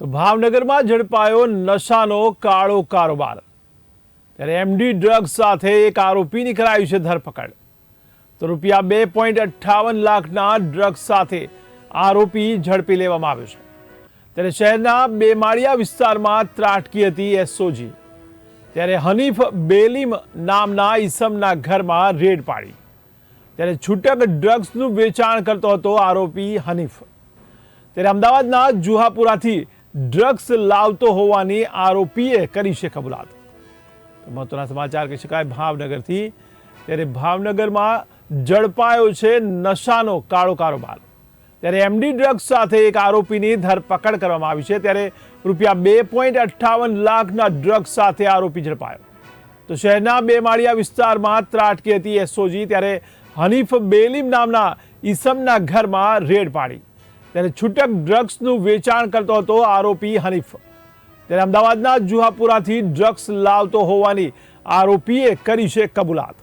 તો ભાવનગરમાં ઝડપાયો નશાનો કાળો કારોબાર. ત્યારે એમડી ડ્રગ્સ સાથે એક આરોપીની કરાયું છે ધરપકડ. તો રૂપિયા બે પોઈન્ટ અઠ્ઠાવન લાખના ડ્રગ્સ સાથે આરોપી ઝડપી લેવામાં આવ્યો છે. ત્યારે શહેરના બેમાળિયા વિસ્તારમાં ત્રાટકી હતી એસઓજી. ત્યારે હનીફ બેલીમ નામના ઈસમના ઘરમાં રેડ પાડી. ત્યારે છૂટક ડ્રગ્સનું વેચાણ કરતો હતો આરોપી હનીફ. ત્યારે અમદાવાદના જુહાપુરાથી ડ્રગ્સ લાવતો હોવાની આરોપીએ કરી છે કબૂલાત મહત્વના સમાચાર કહી શકાય, ભાવનગરથી ત્યારે ભાવનગરમાં ઝડપાયો છે નશાનો કાળો કારોબાર. ત્યારે એમડી ડ્રગ્સ સાથે એક આરોપીની ધરપકડ કરવામાં આવી છે. ત્યારે રૂપિયા બે પોઈન્ટ અઠ્ઠાવન લાખના ડ્રગ્સ સાથે આરોપી ઝડપાયો. તો શહેરના બે માળિયા વિસ્તારમાં ત્રાટકી હતી એસઓજી. ત્યારે હનીફ બેલીમ નામના ઈસમના ઘરમાં રેડ પાડી. ત્યારે છૂટક ડ્રગ્સનું વેચાણ કરતો હતો આરોપી હનીફ. ત્યારે અમદાવાદના જુહાપુરાથી ડ્રગ્સ લાવતો હોવાની આરોપીએ કરી છે કબૂલાત.